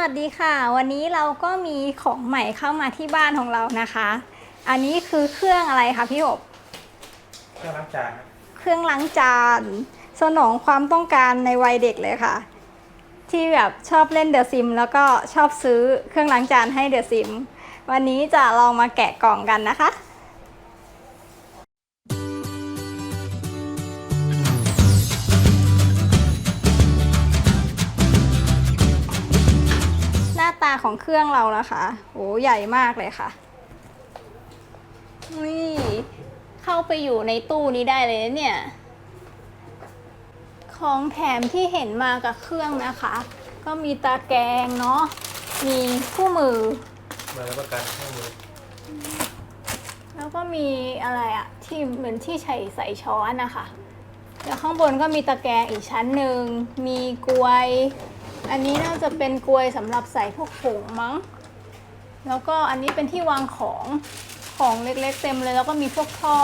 วัสดีค่ะ วันนี้เราก็มีของใหม่เข้ามาที่บ้านของเรานะคะ อันนี้คือเครื่องอะไรคะพี่อบเครื่องล้างจานครับเครื่องล้างจาน สนองความต้องการในวัยเด็กเลยค่ะ ที่แบบชอบเล่นเดอะซิม แล้วก็ชอบซื้อเครื่องล้างจานให้เดอะซิม วันนี้จะลองมาแกะกล่องกันนะคะ ตาของเครื่องเรานะคะโหใหญ่มากเลยค่ะ นี่เข้าไปอยู่ในตู้นี้ได้เลยนะเนี่ย ของแถมที่เห็นมากับเครื่องนะคะ ก็มีตาแกรงเนาะ มีคู่มือ มารับประกันเครื่องมือ แล้วก็มีอะไรอะที่เหมือนที่ใช้ใส่ช้อนนะคะ แล้วข้างบนก็มีตะแกรงอีกชั้นหนึ่ง มีกลวย อันนี้น่าจะเป็นกลวยสำหรับใส่พวกผงมั้ง แล้วก็อันนี้เป็นที่วางของของเล็กๆเต็มเลย แล้วก็มีพวกท่อ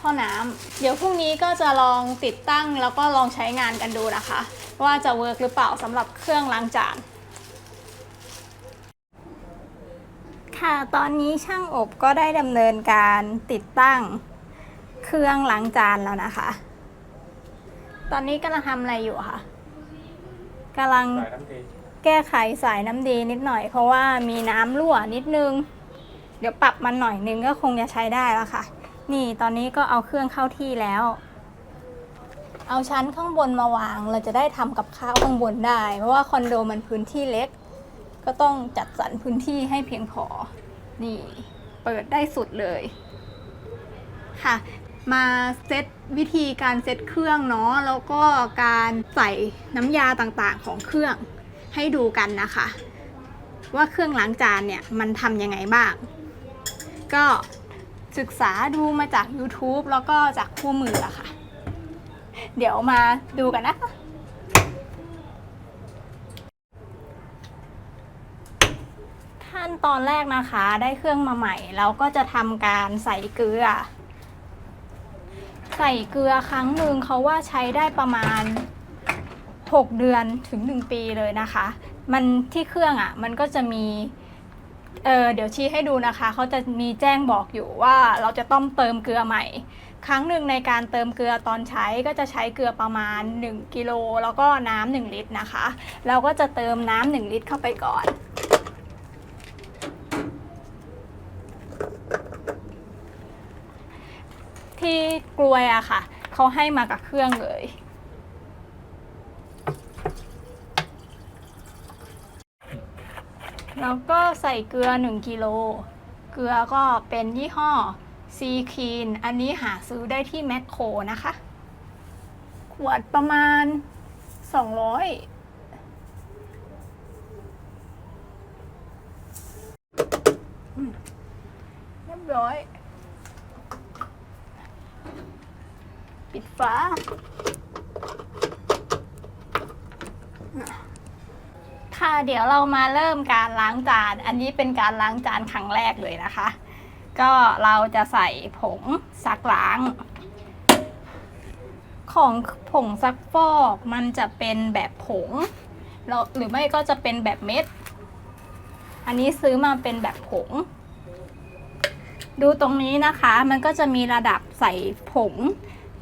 ท่อน้ำเดี๋ยวพรุ่งนี้ก็จะลองติดตั้งแล้วก็ลองใช้งานกันดูนะคะ ว่าจะเวิร์กหรือเปล่าสำหรับเครื่องล้างจานค่ะตอนนี้ช่างอบก็ได้ดำเนินการติดตั้งเครื่องล้างจานแล้วนะคะ ตอนนี้กำลังทำอะไรอยู่อะคะ กำลังสายน้ำดีแก้ไขสายน้ำดีนิดหน่อย เพราะว่ามีน้ำรั่วนิดนึง เดี๋ยวปรับมันหน่อยนึงก็คงจะใช้ได้แล้วค่ะ นี่ตอนนี้ก็เอาเครื่องเข้าที่แล้ว เอาชั้นข้างบนมาวางเราจะได้ทำกับข้าวข้างบนได้ เพราะว่าคอนโดมันพื้นที่เล็ก ก็ต้องจัดสรรพื้นที่ให้เพียงพอ นี่ เปิดได้สุดเลยค่ะ มาเซตวิธีการเซตเครื่องเนาะแล้วก็การใส่น้ำยาต่างๆของเครื่องให้ดูกันนะคะ ว่าเครื่องล้างจานเนี่ยมันทำยังไงบ้าง ก็ศึกษาดูมาจาก YouTube แล้วก็จากคู่มืออะค่ะ เดี๋ยวมาดูกันนะคะขั้นตอนแรกนะคะได้เครื่องมาใหม่ เราก็จะทำการใส่เกลือ ใส่เกลือครั้งหนึ่งเขาว่าใช้ได้ประมาณ 6 เดือนถึง 1 ปีเลยนะคะ มันที่เครื่องอะ่ะมันก็จะมีเออเดี๋ยวชี้ให้ดูนะคะ เขาจะมีแจ้งบอกอยู่ว่าเราจะต้องเติมเกลือใหม่ ครั้งหนึ่งในการเติมเกลือตอนใช้ก็จะใช้เกลือประมาณ 1 กิโลแล้วก็น้ำ1ลิตรนะคะ เราก็จะเติมน้ำ1ลิตรเข้าไปก่อน ที่ กล้วยอะค่ะ เขาให้มากับเครื่องเลย แล้วก็ใส่เกลือ 1กิโล เกลือก็เป็นยี่ห้อซีคีน อันนี้หาซื้อได้ที่แมคโครนะคะ ขวดประมาณ 200เรียบร้อย ปิดฝาค่ะเดี๋ยวเรามาเริ่มการล้างจาน อันนี้เป็นการล้างจานครั้งแรกเลยนะคะ ก็เราจะใส่ผงซักล้าง ของผงซักฟอกมันจะเป็นแบบผงหรือไม่ก็จะเป็นแบบเม็ด อันนี้ซื้อมาเป็นแบบผง ดูตรงนี้นะคะ มันก็จะมีระดับใส่ผง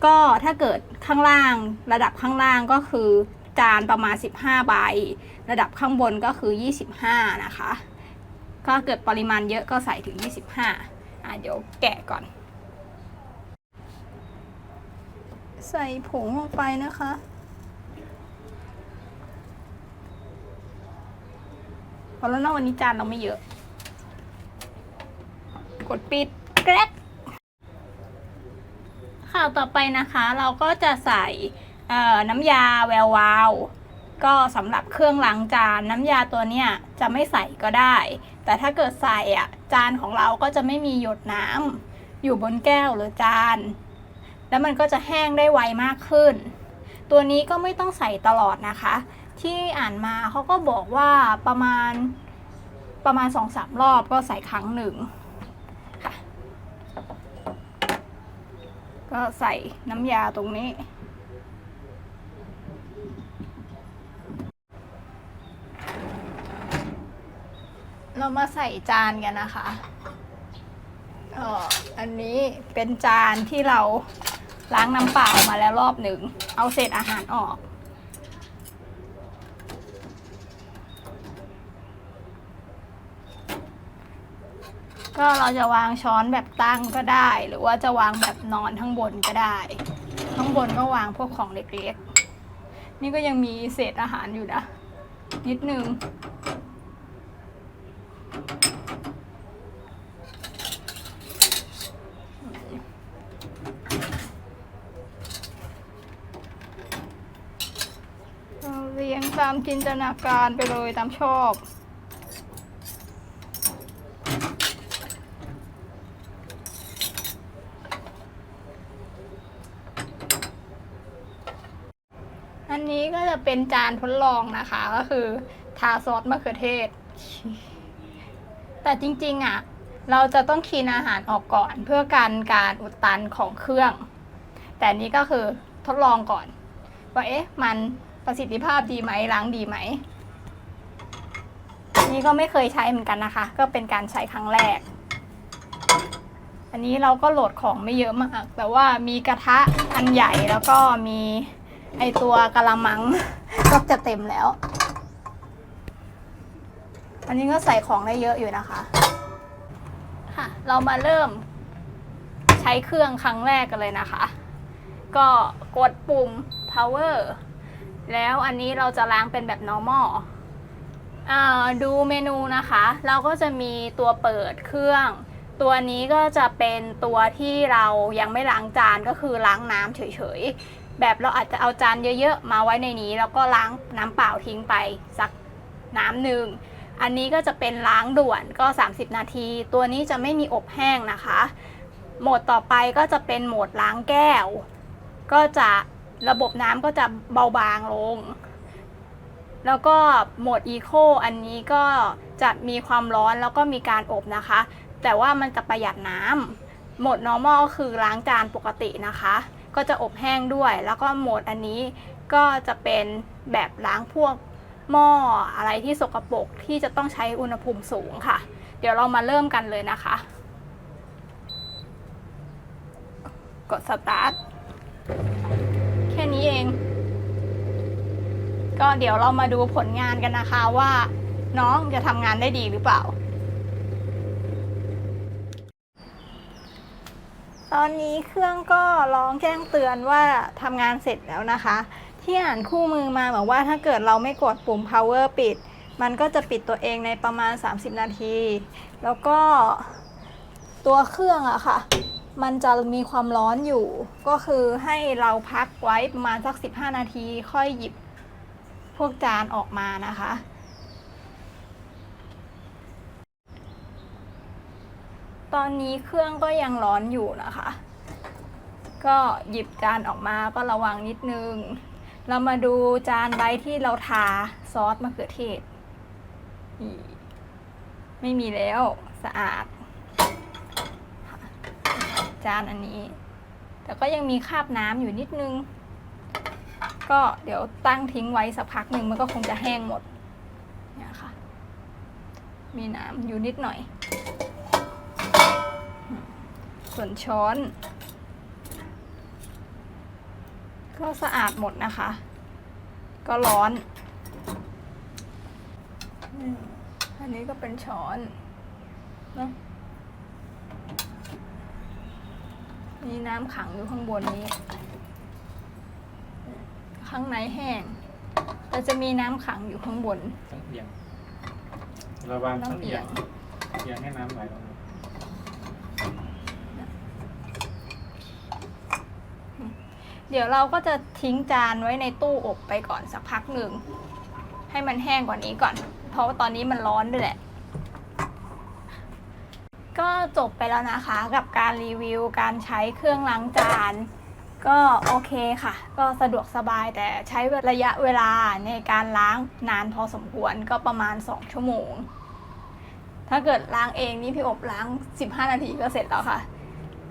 ก็ถ้าเกิดข้างล่างระดับข้างล่างก็คือจานประมาณ 15 ใบ ระดับข้างบนก็คือ 25 นะคะ ก็เกิดปริมาณเยอะก็ใส่ถึง 25 อะเดี๋ยวแกะก่อน ใส่ผงลงไปนะคะเพราะแล้วนะวันนี้จานเราไม่เยอะ กดปิดแกรก ข่าวต่อไปนะคะเราก็จะใส่น้ำยาแวววาวก็สำหรับเครื่องล้างจานน้ำยาตัวเนี้ยจะไม่ใส่ก็ได้ แต่ถ้าเกิดใส่อะจานของเราก็จะไม่มีหยดน้ำอยู่บนแก้วหรือจาน แล้วมันก็จะแห้งได้ไวมากขึ้น ตัวนี้ก็ไม่ต้องใส่ตลอดนะคะ ที่อ่านมาเขาก็บอกว่าประมาณประมาณ2-3รอบก็ใส่ครั้งหนึ่งค่ะ ก็ใส่น้ำยาตรงนี้ เรามาใส่จานกันนะคะอออันนี้เป็นจานที่เราล้างน้ำเปล่ามาแล้วรอบหนึ่ง เอาเศษอาหารออก ก็เราจะวางช้อนแบบตั้งก็ได้ หรือว่าจะวางแบบนอนข้างบนก็ได้ ข้างบนก็วางพวกของเล็กๆ นี่ก็ยังมีเศษอาหารอยู่นะ นิดนึง เราเรียงตามจินตนาการไปเลยตามชอบ อันนี้ก็จะเป็นจานทดลองนะคะ ก็คือทาซอสมะเขือเทศ แต่จริงๆอะ เราจะต้องคีนอาหารออกก่อนเพื่อการการอุดตันของเครื่อง แต่นี้ก็คือทดลองก่อน ว่าเอ๊ะ มันประสิทธิภาพดีไหมล้างดีไหม นี่ก็ไม่เคยใช้เหมือนกันนะคะ ก็เป็นการใช้ครั้งแรก อันนี้เราก็โหลดของไม่เยอะมาก แต่ว่ามีกระทะอันใหญ่แล้วก็มี ไอตัวกะละมัง ก็จะเต็มแล้ว อันนี้ก็ใส่ของได้เยอะอยู่นะคะ ค่ะ เรามาเริ่ม ใช้เครื่องครั้งแรกกันเลยนะคะ ก็กดปุ่ม power แล้วอันนี้เราจะล้างเป็นแบบ normal ดูเมนูนะคะ เราก็จะมีตัวเปิดเครื่อง ตัวนี้ก็จะเป็นตัวที่เรายังไม่ล้างจานก็คือล้างน้ำเฉยๆ แบบเราอาจจะเอาจานเยอะๆ มาไว้ในนี้ แล้วก็ล้างน้ำเปล่าทิ้งไปสักน้ำหนึ่ง อันนี้ก็จะเป็นล้างด่วนก็ 30 นาที ตัวนี้จะไม่มีอบแห้งนะคะ โหมดต่อไปก็จะเป็นโหมดล้างแก้ว ก็จะระบบน้ำก็จะเบาบางลง แล้วก็โหมดอีโคอันนี้ก็จะมีความร้อนแล้วก็มีการอบนะคะ แต่ว่ามันจะประหยัดน้ำโหมด normal ก็คือล้างจานปกตินะคะ ก็จะอบแห้งด้วย แล้วก็โหมดอันนี้ก็จะเป็นแบบล้างพวกหม้ออะไรที่สกปรกที่จะต้องใช้อุณหภูมิสูงค่ะ เดี๋ยวเรามาเริ่มกันเลยนะคะ กดสตาร์ทแค่นี้เอง ก็เดี๋ยวเรามาดูผลงานกันนะคะว่าน้องจะทำงานได้ดีหรือเปล่า ตอนนี้เครื่องก็ร้องแจ้งเตือนว่าทำงานเสร็จแล้วนะคะ ที่อ่านคู่มือมาบอกว่าถ้าเกิดเราไม่กดปุ่ม power ปิด มันก็จะปิดตัวเองในประมาณ 30 นาที แล้วก็ตัวเครื่องอะค่ะ มันจะมีความร้อนอยู่ ก็คือให้เราพักไว้ประมาณสัก 15 นาที ค่อยหยิบพวกจานออกมานะคะ ตอนนี้เครื่องก็ยังร้อนอยู่นะคะ ก็หยิบจานออกมาก็ระวังนิดนึง เรามาดูจานใบที่เราทาซอสมะเขือเทศ ไม่มีแล้วสะอาด จานอันนี้ แต่ก็ยังมีคราบน้ำอยู่นิดนึง ก็เดี๋ยวตั้งทิ้งไว้สักพักหนึ่งมันก็คงจะแห้งหมดเนี่ยค่ะ มีน้ำอยู่นิดหน่อย ส่วนช้อน ก็สะอาดหมดนะคะ ก็ร้อนอืมอันนี้ก็เป็นช้อนเนาะมีน้ำขังอยู่ข้างบนนี้ ข้างในแห้งแต่จะมีน้ำขังอยู่ข้างบนต้องเอียงระวังต้องน้ำเอีเอียยงงเอียงให้น้ำไหลลงมา เดี๋ยวเราก็จะทิ้งจานไว้ในตู้อบไปก่อนสักพักหนึ่ง ให้มันแห้งกว่านี้ก่อน เพราะว่าตอนนี้มันร้อนด้วยแหละ ก็จบไปแล้วนะคะกับการรีวิวการใช้เครื่องล้างจาน ก็โอเคค่ะ ก็สะดวกสบายแต่ใช้ระยะเวลาในการล้างนานพอสมควรก็ประมาณ 2 ชั่วโมง ถ้าเกิดล้างเองนี่พี่อบล้าง 15 นาทีก็เสร็จแล้วค่ะ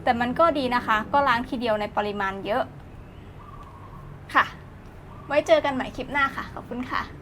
แต่มันก็ดีนะคะ ก็ล้างทีเดียวในปริมาณเยอะค่ะ ไว้เจอกันใหม่คลิปหน้าค่ะ ขอบคุณค่ะ